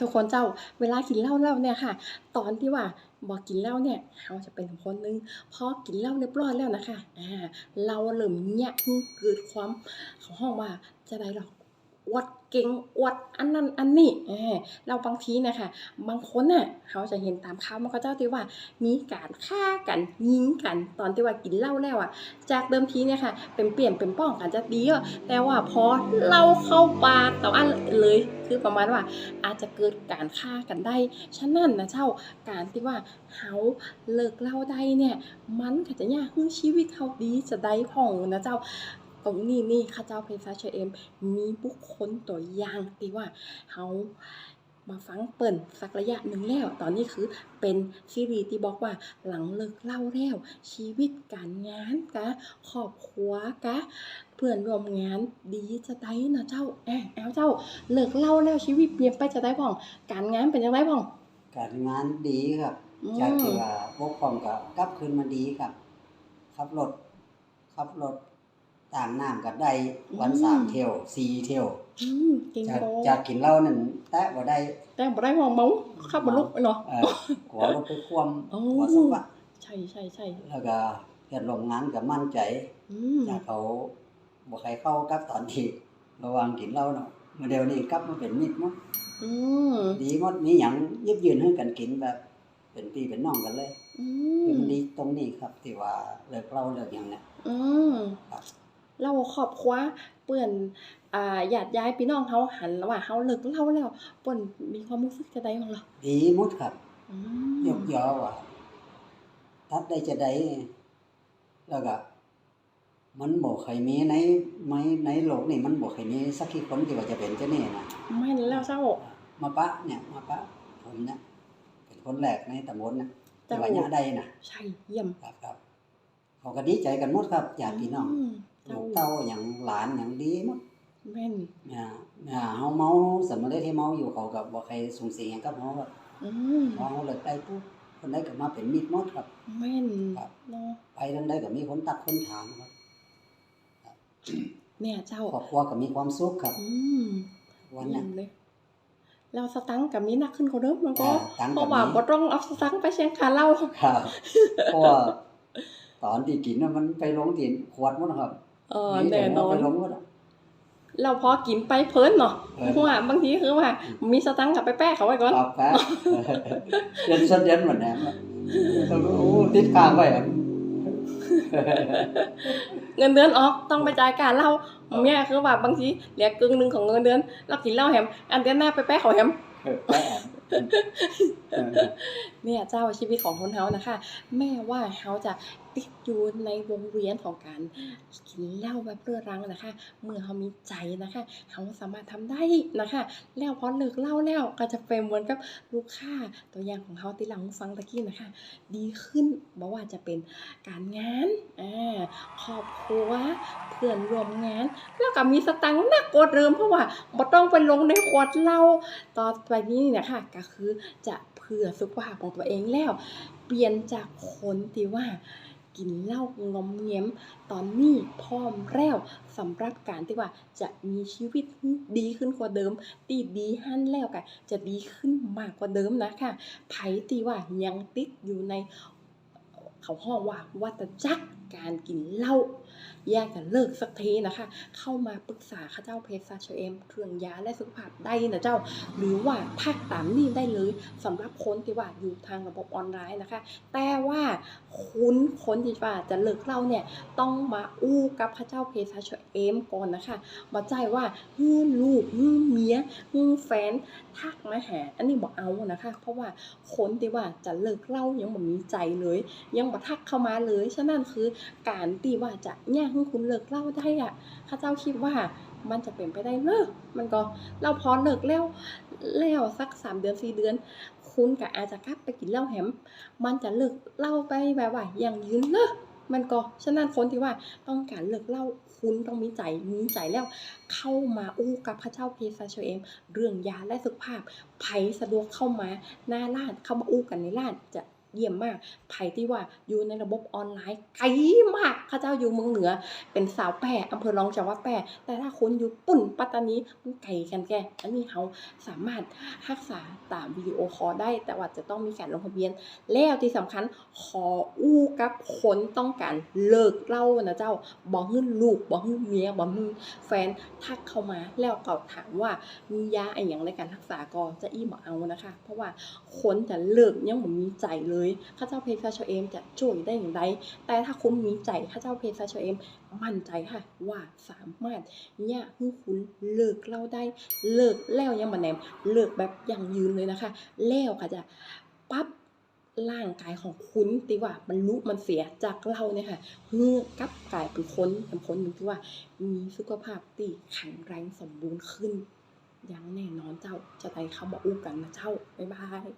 ทุกคนเจ้าเวลากินเหล้าแล้วเนี่ยค่ะ ตอนที่ว่าบอกกินเหล้าเนี่ยเราจะเป็นคนนึงพอกินเหล้าเรียบร้อยแล้วนะคะอ่าเราเริ่มเงียเกิดความเขาห้องว่าจะได้หรอก อวดเก่งอวดอันนั้นอันนี้เราบางทีนะคะบางคนน่ะเขาจะเห็นตามข่าวมันก็เจ้าที่ว่า มีการฆ่ากันยิงกัน ตอนที่ว่ากินเหล้าแล้วอะ จากเดิมทีเนี่ยค่ะเป็นเปลี่ยนเป็นป้องกันจะดีอะแต่ว่าพอเล้าเข้าปากแต่อันเลยคือประมาณว่าอาจจะเกิดการฆ่ากันได้ ฉะนั้นนะเจ้าการที่ว่าเฮาเลิกเหล่าได้เนี่ยมันก็จะยากให้ชีวิตเขาดีจะได้พ่องนะเจ้า ตรงนี้นี่ข้าเจ้าเพซาเชเอม มีบุคคลตัวอย่างที่ว่าเฮามาฟังเปิ่นสักระยะหนึ่งแล้ว ตอนนี้คือเป็นซีรีส์ที่บอกว่าหลังเลิกเหล่าแล้ว ชีวิตการงานกะครอบครัวกะเพื่อนร่วมงานดีจะได้นะเจ้าแอบแอวเจ้าเลิกเหล่าแล้วชีวิตเปลี่ยนไปจะได้พ่อง การงานเป็นยังไงพ่อง การงานดีครับอืมจากที่ว่าบกพร่องก็กลับคืนมาดีครับขับรถขับรถ ต่างน้ำก็ได้วันสามเที่ยวสี่เที่ยวอืมเก่งจากโตจากกินเหล้านั่นแตะบ่ได้แต่บ่ได้ห่วงเมาขับบ่ลุกเนาะเอ่อหัวรถไปคว่โอ้ำหัวสะบัดใช่ใช่ใช่แล้วก็เพื่อนร่วมงานก็มั่นใจอืมจากเขาบ่ใครเข้ากับตอนที่ระหวังกินเหล้าเนาะเมื่อเดียวนี้กลับมาเป็นมิตรหมั้อืมดีหมดมีหยังยิบยืนให้กันกินแบบ เป็นพี่เป็นน้องกันเลยอืคือมมันดีตรงนี้ครับที่ว่าเลิกเหล้าเลิกหยังเนี่ยอืมครับ เราครอบครัวเปื่อนอ่าญาติยายพี่น้องเฮาหันว่าเฮาเลิกเหล่าแล้วเปิ้นมีความรู้สึกจะได้บ้างเหรอดีหมดครับอืยมกยอว่าทัดได้จะได้แล้วก็มันบอกใครมีในในในโลกนี่มันบอกใครมีสักกี่คนที่ว่าจะเป็นเจ้านี่นะแม่นแล้วเจ้ามาปะเนี่ยมาปะผมเนี่ยเป็นคนแรกในตำบลนะที่เจ้าว่าญาได้นะใช่เยี่ยมครับครับเขาก็ดีใจกันหมดครับญาติพี่น้องม ลูเจ้ากเต้าอย่างหลานอย่างดีหมดแม่นเนี่ยเนี่ยเฮาเมาสมัยที่เมาอยู่เขาก็บ่ใครสูงสิงหยังกับเฮาครับอืมพอเฮาเลิกได้ปุ๊บคนใดก็มาเป็นมิตรหมดครับแม่นครับเนาะไปทางใดก็มีคนตักคนถามครับเนี่ยเจ้าครอบครัวก็มีความสุขครับ อืมวันเยี่นั้ยนมเลยเราสตังค์กับมีหนักขึ้นกว่าเดิมมันก็อ่าตังค์เพก็ราะว่ามีบ่ต้องเอาสตังค์ไปเชียงคาเหล้าครับเพราะว่าตอนที่กินน่ะมันไปลงที่ขวดหมดครับ เออมีแน่แต่นอไปนลงหมดอะเราพอกินไปเพลินเนาะเออเพราะว่าบางทีคือว่า มีสตังค์กับไปแป้เขาไว้ก่อนครับแป๊บเย็นสดเย็นเหมือนแหนมอะโอ้ติดข้างไว้อะเงินเดือนออกต้องไปจ่ายการเหล้าเนี่ยคือว่าบางทีเหลือกึ่งหนึงของเงินเดือนเรากินเหล้าแฮมอันเดือนหน้าไปแป้เขาแฮมแป๊บ เนี่ยเจ้าชีวิตของคนเฮานะคะ แม่ว่าเฮาจะติดอยู่ในวงเวียนของการกินเหล้าแบบเรื้อรังนะคะ เมื่อเฮามีใจนะคะเฮาสามารถทำได้นะคะ แล้วพอเลิกเหล้าแล้วก็จะเป็นเหมือนกับลูกค้าตัวอย่างของเฮาที่หลังฟังตะกี้นะคะ ดีขึ้นบ่ว่าจะเป็นการงานอ่าครอบครัวเพื่อนรวมงาน แล้วก็มีสตังค์หนักกว่าเดิมเพราะว่าบ่ต้องไปลงในขวดเหล้าต่อไปนี้นะคะก็คือจะเพื่อสุขภาพของตัวเองแล้ว เปลี่ยนจากคนที่ว่ากินเหล้างอมเงียมตอนนี้พร้อมแล้วสำหรับการที่ว่าจะมีชีวิตดีขึ้นกว่าเดิม ตีดีหันแล้วกันจะดีขึ้นมากกว่าเดิมนะคะไผที่ว่ายังติดอยู่ในเขาห้องว่าวัตจักรการกินเหล้า อยากจะเลิกสักทีนะคะ เข้ามาปรึกษาข้าเจ้าเพชรซาเชเอมเครื่องยาและสุขภาพได้นะเจ้า หรือว่าทักตามนี่ได้เลยสำหรับคนที่ว่าอยู่ทางระบบออนไลน์นะคะ แต่ว่าคุณคนที่ว่าจะเลิกเล้าเนี่ยต้องมาอู้กับข้าเจ้าเพชรซาเชเอมก่อนนะคะมาใจว่าฮื้อลูกฮื้อเมียฮื้อแฟนทักมาหาอันนี้บอกเอานะคะ เพราะว่าคนที่ว่าจะเลิกเล้ายังบ่มีใจเลย ยังบ่ทักเข้ามาเลย ฉะนั้นคือการที่ว่าจะแย่งคุณเลิกเล่าได้อะข้าเจ้าคิดว่ามันจะเป็นไปได้เนอะมันก็เราพอเลิกแล้วแล้วสักสามเดือนสี่เดือน คุณก็อาจจะกลับไปกินเหล้าแฮมมันจะเลิกเล้าไปแบบว่าอย่างยืนเนอะมันก็ฉะนั้นคนที่ว่าต้องการเลิกเล้าคุณต้องมีใจมีใจแล้ว เข้ามาอู้กับพระเจ้าเพซาเชเอม เรื่องยาและสุขภาพไผสะดวกเข้ามาหน้าร้านเข้ามาอู้กันในร้านจะ เยี่ยมมากไผ่ที่ว่าอยู่ในระบบออนไลน์ไกลมากข้าเจ้าอยู่เมืองเหนือ เป็นสาวแปรอำเภอรองจังหวัดแปรแต่ถ้าคุณอยู่ปุ่นปัตตานีมันไกลกันแกอันนี้เขาสามารถรักษาตามวิดีโอคอลได้ แต่ว่าจะต้องมีการลงทะเบียน แล้วที่สำคัญขออู้กับคนต้องการเลิกเล่านะเจ้าบอกให้ลูกบอกให้เมียบอกให้แฟนทักเข้ามาแล้วก็ถามว่ามียาอะไรอย่างในการรักษาก็จะอี้บอกเอานะคะ เพราะว่าคนจะเลิกยังบ่มีใจเลยข้าเจ้าเพศชเอมจะช่วยได้อย่างไร แต่ถ้าคุณมีใจข้าเจ้าเพศชเอมมั่นใจค่ะว่าสามารถเนี่ยให้คุณเลิกเล่าได้เลิกแล้วยังมาแนมเลิกแบบยั่งยืนเลยนะคะ แล้วค่ะจะปั๊บร่างกายของคุณตีว่ามันลุมันเสียจากเราเนี่ยค่ะเมื่อกลับกลายเป็นคนเป็นคนหนึ่งที่ว่า มีสุขภาพที่แข็งแรงสมบูรณ์ขึ้นย่างแน่นอนเจ้าจะได้เข้ามาอู้กันนะเจ้า บ๊ายบาย